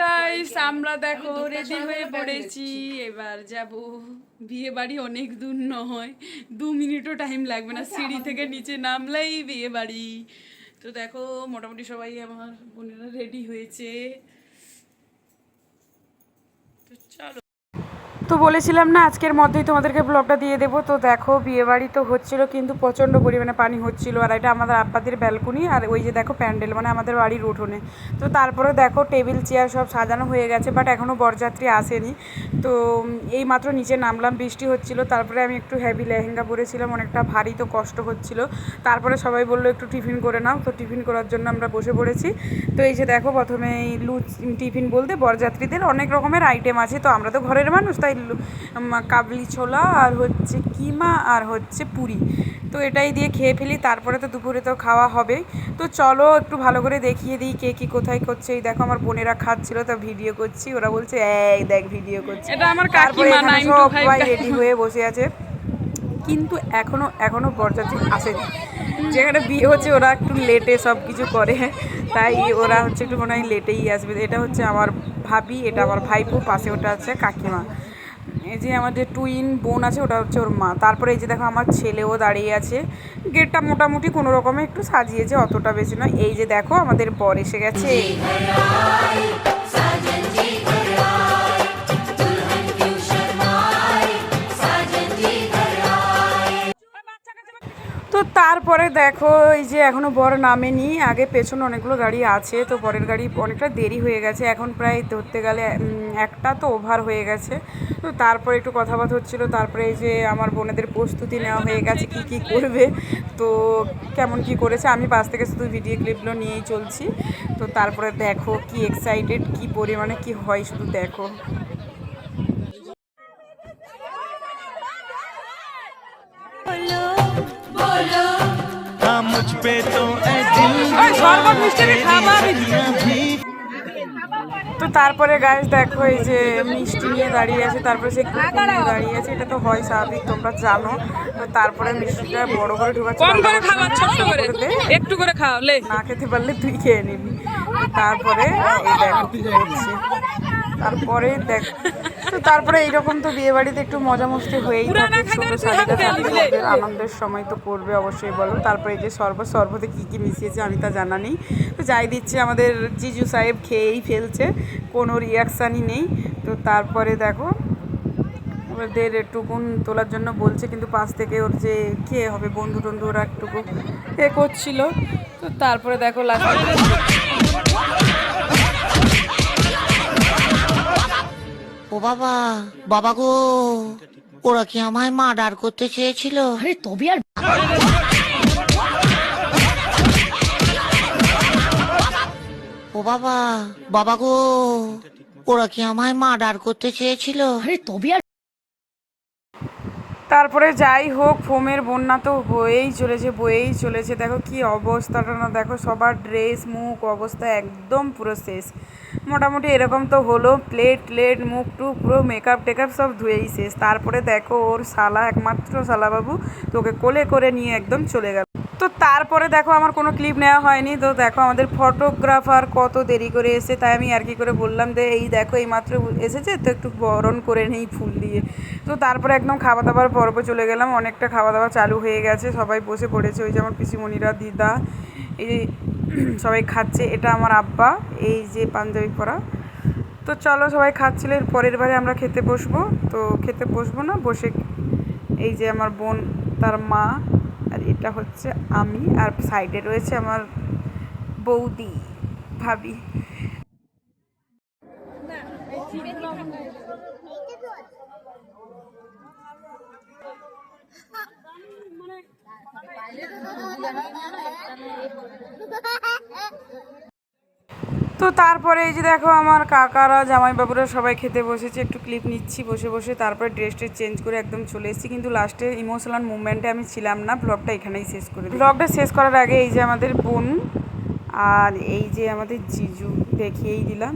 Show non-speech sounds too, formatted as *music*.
Guys আমরা দেখো ready হয়ে পড়েছি। এবার যাব। বিয়ে বাড়ি অনেক দূর নয়। দু মিনিটও টাইম লাগবে না। সিঁড়ি থেকে নিচে নামলেই বিয়ে বাড়ি তো দেখো মোটামুটি সবাই আমার বোনেরা রেডি হয়েছে। তো চলো। তো বলেছিলাম না, আজকের মধ্যেই তোমাদেরকে ব্লগটা দিয়ে দেবো। তো দেখো বিয়ে বাড়ি তো হচ্ছিল কিন্তু প্রচণ্ড পরিমাণে পানি হচ্ছিল আর এটা আমাদের আব্বাদের ব্যালকনি আর ওই যে দেখো প্যান্ডেল মানে আমাদের বাড়ির উঠোনে। তো তারপরে দেখো টেবিল চেয়ার সব সাজানো হয়ে গেছে বাট এখনও বরযাত্রী আসেনি। তো এই মাত্র নিচে নামলাম, বৃষ্টি হচ্ছিল, তারপরে আমি একটু হ্যাভি লেহেঙ্গা পরেছিলাম, অনেকটা ভারী তো কষ্ট হচ্ছিল। তারপরে সবাই বলল, একটু টিফিন করে নাও। তো টিফিন করার জন্য আমরা বসে পড়েছি। তো এই যে দেখো, প্রথমে লুচ টিফিন বলতে বরযাত্রীদের অনেক রকমের আইটেম আছে, তো আমরা তো ঘরের মানুষ, তাই কাবলি ছোলা আর হচ্ছে কিমা আর হচ্ছে পুরি। তো এটাই দিয়ে খেয়ে ফেলি তারপরে তো দুপুরে তো খাওয়া হবে। তো চলো একটু ভালো করে দেখিয়ে দিই কে কি কোথায় করছে। এই দেখো আমার বোনেরা খাচ্ছিল তো ভিডিও করছি। ওরা বলছে এই দেখ ভিডিও করছি। এটা আমার কাকিমা সবাই রেডি হয়ে বসে আছে। কিন্তু এখনও এখনও বরযাত্রী আসেনি। যেখানে বিয়ে হচ্ছে ওরা একটু লেটে সব কিছু করে। তাই ওরা হচ্ছে একটু মনে হয় লেটেই আসবে। এটা হচ্ছে আমার ভাবি এটা আমার ভাইপো পাশে ওটা আছে কাকিমা। এই যে আমার যে টুইন বোন আছে, ওটা হচ্ছে ওর মা। তারপরে এই যে দেখো আমার ছেলেও দাঁড়িয়ে আছে। গেটটা মোটামুটি কোনো রকমে একটু সাজিয়েছে, অতটা বেশি নয়। এই যে দেখো আমাদের বর এসে গেছে। তারপরে দেখো, এই যে এখনও বর নামেনি, আগে পেছনে অনেকগুলো গাড়ি আছে, তো বরের গাড়ি অনেকটা দেরি হয়ে গেছে, এখন প্রায় ধরতে গেলে একটা তো ওভার হয়ে গেছে তো তারপরে একটু কথাবার্তা হচ্ছিল, তারপরে এই যে আমার বোনেদের প্রস্তুতি নেওয়া হয়ে গেছে, কি কি করবে, তো কেমন কি করেছে, আমি পাশ থেকে শুধু ভিডিও ক্লিপগুলো নিয়েই চলছি তো তারপরে দেখো, কি এক্সাইটেড কি পরিমাণে, কি হয় শুধু দেখো Bolo. তো তারপরে গাছ দেখো এই যে মিষ্টি নিয়ে দাঁড়িয়ে আছে তারপরে সে হ্যাঁ, কুকুর নিয়ে দাঁড়িয়ে আছে এটা তো হয় স্বাভাবিক তোমরা জানো। তারপরে মিষ্টিটা বড় করে ঢুকাচ্ছে খাওয়া করে একটু করে খাও লে। না খেতে পারলে তুই খেয়ে নিবি। তারপরে *laughs* তারপরে দেখ তো তারপরে এইরকম তো বিয়ে বাড়িতে একটু মজা মস্তি হয়েই থাকে আনন্দের সময় তো করবে অবশ্যই বলো। তারপরে এই যে শরবত শরবতে কী কী মিশিয়েছে আমি তা জানা নেই। তো যাই দিচ্ছে আমাদের জিজু সাহেব খেয়েই ফেলছে কোনো রিয়াকশানই নেই। তো তারপরে দেখো ওদের একটুকুন তোলার জন্য বলছে কিন্তু পাশ থেকে ওর যে কে হবে বন্ধু টন্ধু ওরা একটুকু এ করছিল। তো তারপরে দেখো লাস্টে বাবা বাবা গো ওরা কি আমায় মার্ডার করতে চেয়েছিল? আরে তবে আর ও বাবা বাবা গো ওরা কি আমায় মার্ডার করতে চেয়েছিল? আরে তবে আর তারপরে যাই হোক, ফোমের বন্যা তো হয়েই চলেছে, বয়েই চলেছে। দেখো কি অবস্থাটা না, দেখো সবার ড্রেস মুখ, অবস্থা একদম পুরো শেষ। মোটামুটি এরকম তো হলো প্লেট প্লেট মুখ টুক পুরো মেকআপ টেকআপ সব ধুয়েই শেষ। তারপরে দেখো ওর শালা, একমাত্র শালাবাবু, তোকে কোলে করে নিয়ে একদম চলে গেল। তো তারপরে দেখো আমার কোনো ক্লিপ নেওয়া হয়নি। তো দেখো আমাদের ফটোগ্রাফার কত দেরি করে এসে তাই আমি আর কি করে বললাম যে, এই দেখো, এই মাত্র এসেছে, তো একটু বরণ করে নেই ফুল দিয়ে। তো তারপরে একদম খাওয়া দাওয়ার পর্ব চলে গেলাম, অনেকটা খাওয়া দাওয়া চালু হয়ে গেছে, সবাই বসে পড়েছে, ওই যে আমার পিসিমণিরা, দিদা, এই *clears throat* সবাই খাচ্ছে, এটা আমার আব্বা, এই যে পাঞ্জাবি পরা। তো চলো সবাই খাচ্ছিল, এর পরের বারে আমরা খেতে বসবো, তো খেতে বসবো না, বসে এই যে আমার বোন, তার মা আর এটা হচ্ছে আমি আর সাইডে রয়েছে আমার বৌদি ভাবি। তো তারপরে এই যে দেখো আমার কাকারা, জামাইবাবুরা সবাই খেতে বসেছে, একটু ক্লিপ নিচ্ছি, বসে বসে তারপরে ড্রেসটা চেঞ্জ করে একদম চলে এসেছি। কিন্তু লাস্টে ইমোশনাল মুভমেন্টে আমি ছিলাম না ব্লগটা এখানেই শেষ করে ব্লগটা শেষ করার আগে এই যে আমাদের বোন আর এই যে আমাদের জিজু, দেখিয়েই দিলাম।